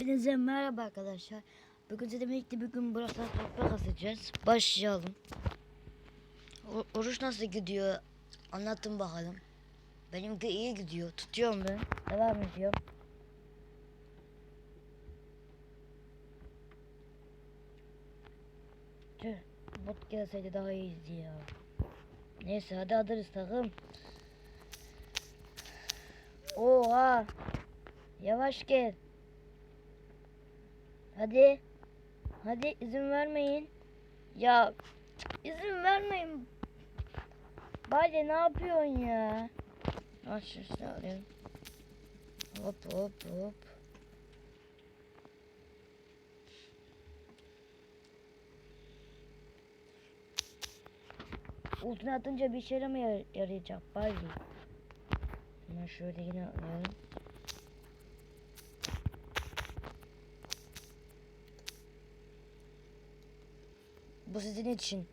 Hepinize merhaba arkadaşlar. Bugün size birlikte bir gün burası toprak asacağız. Başlayalım. Oruç nasıl gidiyor? Anlatın bakalım. Benimki iyi gidiyor. Tutuyorum ben. Devam ediyorum. Tüh. Bot gelseydi daha iyiydi ya. Neyse hadi alırız takım. Oha. Yavaş gel. Hadi. Hadi izin vermeyin. Ya izin vermeyin. Bade ne yapıyorsun ya? Aşağı alayım. Hop hop hop. Ultini atınca bir işe mi yar- yarayacak Bade? Hemen şöyle yine atlayalım. Bu sizin için.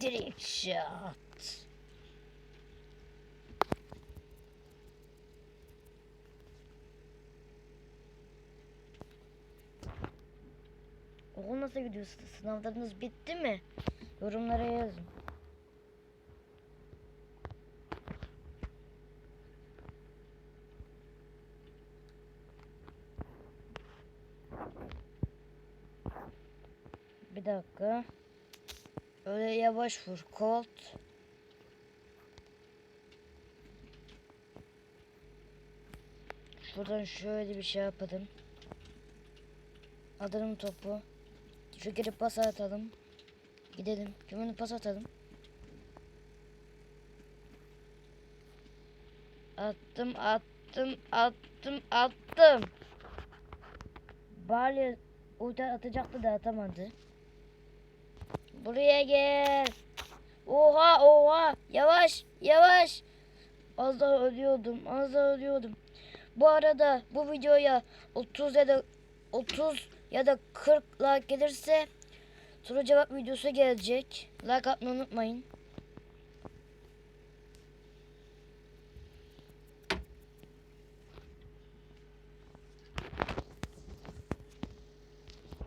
Direkt shot. Okul nasıl gidiyor? Sı- Sınavlarınız bitti mi? Yorumlara yazın. Bir dakika. Öyle yavaş vur. Colt. Şuradan şöyle bir şey yapalım. Alalım topu. Şu geri pas atalım. Gidelim. Kimini pas atalım. Attım, attım, attım, attım. Bali ulti atacaktı da atamadı. Buraya gel. Oha oha. Yavaş yavaş. Az daha ölüyordum. Az daha ölüyordum. Bu arada bu videoya 30 ya da 30 ya da 40 like gelirse soru cevap videosu gelecek. Like atmayı unutmayın.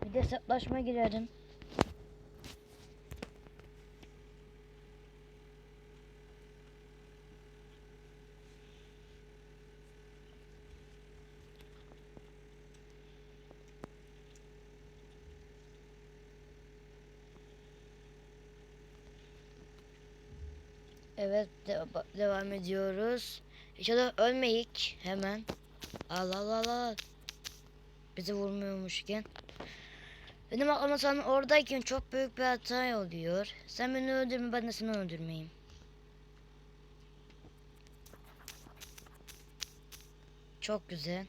Bir de hesaplaşma girerim. Evet de- devam ediyoruz. İnşallah ölmeyik hemen. Allah Allah Allah. Bizi vurmuyormuşken. Benim aklıma sen oradayken çok büyük bir hata oluyor. Sen beni öldürme ben de seni öldürmeyeyim. Çok güzel.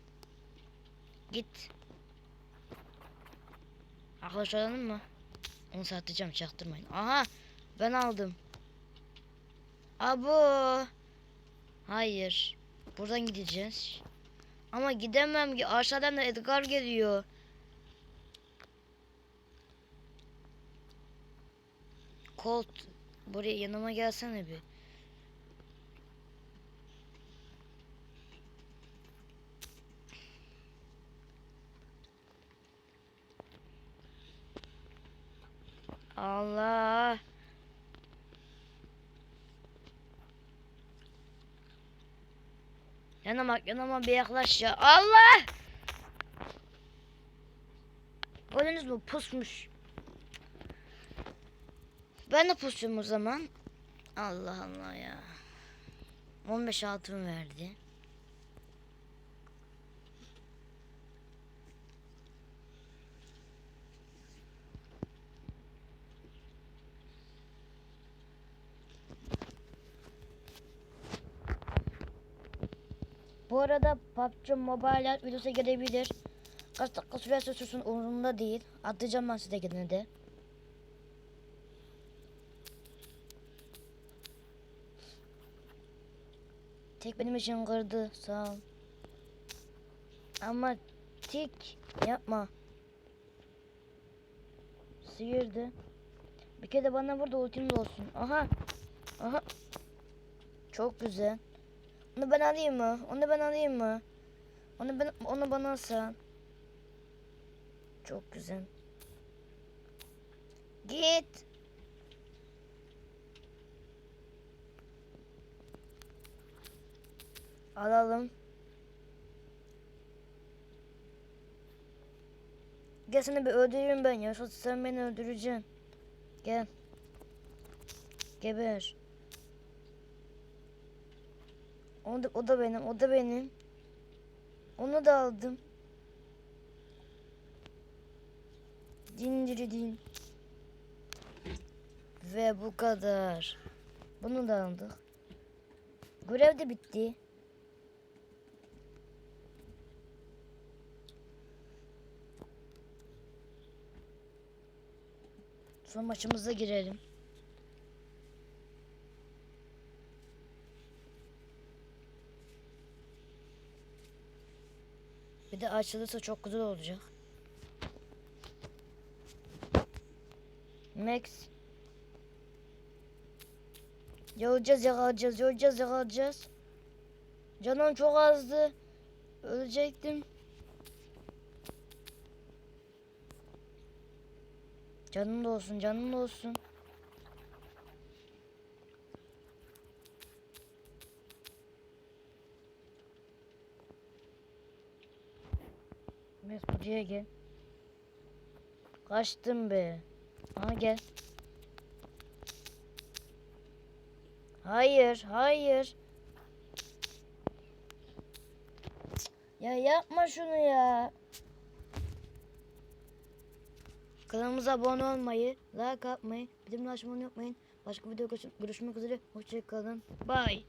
Git. Arkadaşlar mı? Onu satacağım çaktırmayın. Aha ben aldım. Abo. Hayır. Buradan gideceğiz. Ama gidemem ki. Aşağıdan da Edgar geliyor. Colt. Buraya yanıma gelsene bir. Allah. Yanıma yanıma bir yaklaş ya. Allah! Gördünüz mü? Pusmuş. Ben de pusum o zaman. Allah Allah ya. 15 altın verdi. Bu arada PUBG Mobile videosu gelebilir. Kaç dakika sürerse sürsün umurumda değil. Atacağım ben size gene de. Tek benim için kırdı. Sağ ol. Ama tik yapma. Sıyırdı. Bir kere bana burada ultim olsun. Aha. Aha. Çok güzel. Onu ben alayım mı? Onu ben alayım mı? Onu ben onu bana alsan. Çok güzel. Git. Alalım. Gel seni bir öldüreyim ben ya. Sen beni öldüreceksin. Gel. Geber. O da, o da benim, o da benim. Onu da aldım. Dindiridin. Ve bu kadar. Bunu da aldık. Görev de bitti. Son maçımıza girelim. Bir de açılırsa çok güzel olacak. Max. Yoracağız yakalayacağız, yoracağız yakalayacağız. Canım çok azdı. Ölecektim. Canın da olsun, canın da olsun. Mesut'cuya gel. Kaçtım be. Aha gel. Hayır, hayır. Ya yapma şunu ya. Kanalımıza abone olmayı, like atmayı, bildirimleri açmayı unutmayın. Başka video görüşmek üzere. Hoşçakalın. Bye.